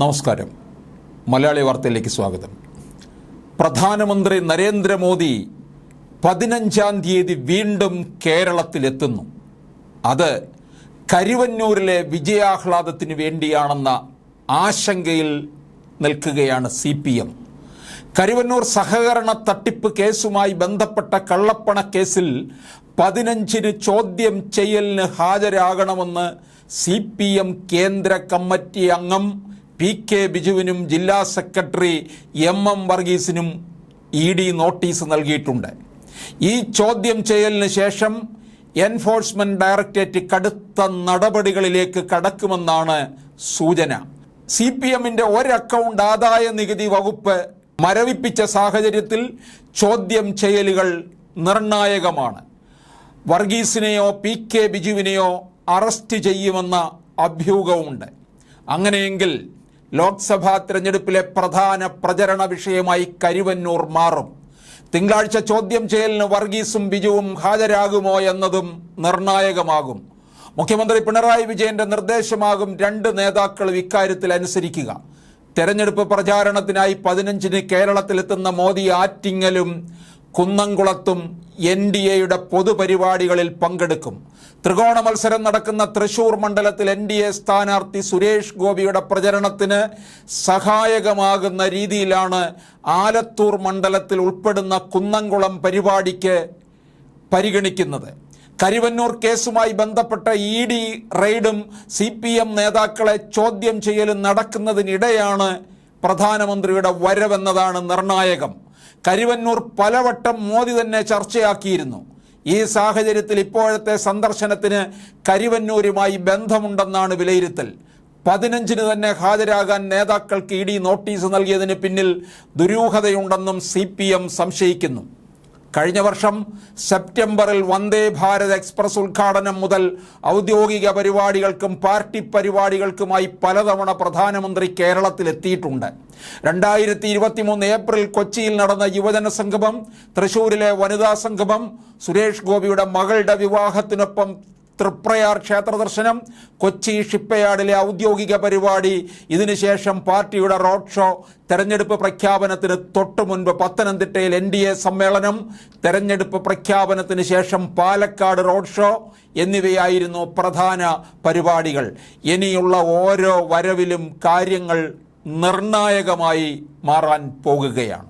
നമസ്കാരം. മലയാളി വാർത്തയിലേക്ക് സ്വാഗതം. പ്രധാനമന്ത്രി നരേന്ദ്രമോദി പതിനഞ്ചാം തീയതി വീണ്ടും കേരളത്തിലെത്തുന്നു. അത് കരുവന്നൂരിലെ വിജയാഹ്ലാദത്തിന് വേണ്ടിയാണെന്ന ആശങ്കയിൽ നിൽക്കുകയാണ് സി പി എം. കരുവന്നൂർ സഹകരണ തട്ടിപ്പ് കേസുമായി ബന്ധപ്പെട്ട കള്ളപ്പണ കേസിൽ പതിനഞ്ചിന് ചോദ്യം ചെയ്യലിന് ഹാജരാകണമെന്ന് സി പി എം കേന്ദ്ര കമ്മിറ്റി അംഗം പി കെ ബിജുവിനും ജില്ലാ സെക്രട്ടറി എം എം വർഗീസിനും ഇ ഡി നോട്ടീസ് നൽകിയിട്ടുണ്ട്. ഈ ചോദ്യം ചെയ്യലിന് ശേഷം എൻഫോഴ്സ്മെന്റ് ഡയറക്ടറേറ്റ് കടുത്ത നടപടികളിലേക്ക് കടക്കുമെന്നാണ് സൂചന. സി പി എമ്മിന്റെ ഒരക്കൗണ്ട് ആദായ നികുതി വകുപ്പ് മരവിപ്പിച്ച സാഹചര്യത്തിൽ ചോദ്യം ചെയ്യലുകൾ നിർണായകമാണ്. വർഗീസിനെയോ പി കെ ബിജുവിനെയോ അറസ്റ്റ് ചെയ്യുമെന്ന അഭ്യൂഹവുമുണ്ട്. അങ്ങനെയെങ്കിൽ ലോക്സഭാ തിരഞ്ഞെടുപ്പിലെ പ്രധാന പ്രചരണ വിഷയമായി കരുവന്നൂർ മാറും. തിങ്കളാഴ്ച ചോദ്യം ചെയ്യലിന് വർഗീസും ബിജുവും ഹാജരാകുമോ എന്നതും നിർണായകമാകും. മുഖ്യമന്ത്രി പിണറായി വിജയന്റെ നിർദ്ദേശമാകും രണ്ട് നേതാക്കളും ഇക്കാര്യത്തിൽ അനുസരിക്കുക. തെരഞ്ഞെടുപ്പ് പ്രചാരണത്തിനായി പതിനഞ്ചിന് കേരളത്തിലെത്തുന്ന മോദി ആറ്റിങ്ങലും കുന്നംകുളത്തും എൻ ഡി എയുടെ പൊതുപരിപാടികളിൽ പങ്കെടുക്കും. ത്രികോണ മത്സരം നടക്കുന്ന തൃശൂർ മണ്ഡലത്തിൽ എൻ ഡി എ സ്ഥാനാർത്ഥി സുരേഷ് ഗോപിയുടെ പ്രചരണത്തിന് സഹായകമാകുന്ന രീതിയിലാണ് ആലത്തൂർ മണ്ഡലത്തിൽ ഉൾപ്പെടുന്ന കുന്നംകുളം പരിപാടിക്ക് പരിഗണിക്കുന്നത്. കരിവന്നൂർ കേസുമായി ബന്ധപ്പെട്ട ഇ ഡി റെയ്ഡും സി പി എം നേതാക്കളെ ചോദ്യം ചെയ്യലും നടക്കുന്നതിനിടെയാണ് പ്രധാനമന്ത്രിയുടെ വരവെന്നതാണ് നിർണായകം. കരുവന്നൂർ പലവട്ടം മോദി തന്നെ ചർച്ചയാക്കിയിരുന്നു. ഈ സാഹചര്യത്തിൽ ഇപ്പോഴത്തെ സന്ദർശനത്തിന് കരുവന്നൂരുമായി ബന്ധമുണ്ടെന്നാണ് വിലയിരുത്തൽ. പതിനഞ്ചിന് തന്നെ ഹാജരാകാൻ നേതാക്കൾക്ക് ഇ ഡി നോട്ടീസ് നൽകിയതിന് പിന്നിൽ ദുരൂഹതയുണ്ടെന്നും സി സംശയിക്കുന്നു. കഴിഞ്ഞ വർഷം സെപ്റ്റംബറിൽ വന്ദേ ഭാരത് എക്സ്പ്രസ് ഉദ്ഘാടനം മുതൽ ഔദ്യോഗിക പരിപാടികൾക്കും പാർട്ടി പരിപാടികൾക്കുമായി പലതവണ പ്രധാനമന്ത്രി കേരളത്തിലെത്തിയിട്ടുണ്ട്. രണ്ടായിരത്തി ഇരുപത്തി മൂന്ന് ഏപ്രിൽ കൊച്ചിയിൽ നടന്ന യുവജന സംഗമം തൃശൂരിലെ വനിതാ സംഗമം സുരേഷ് ഗോപിയുടെ മകളുടെ വിവാഹത്തിനൊപ്പം തൃപ്രയാർ ക്ഷേത്ര ദർശനം കൊച്ചി ഷിപ്പയാർഡിലെ ഔദ്യോഗിക പരിപാടി ഇതിനുശേഷം പാർട്ടിയുടെ റോഡ് ഷോ തെരഞ്ഞെടുപ്പ് പ്രഖ്യാപനത്തിന് തൊട്ടു മുൻപ് പത്തനംതിട്ടയിൽ എൻ ഡി എ സമ്മേളനം തെരഞ്ഞെടുപ്പ് പ്രഖ്യാപനത്തിന് ശേഷം പാലക്കാട് റോഡ് ഷോ എന്നിവയായിരുന്നു പ്രധാന പരിപാടികൾ. ഇനിയുള്ള ഓരോ വരവിലും കാര്യങ്ങൾ നിർണായകമായി മാറാൻ പോകുകയാണ്.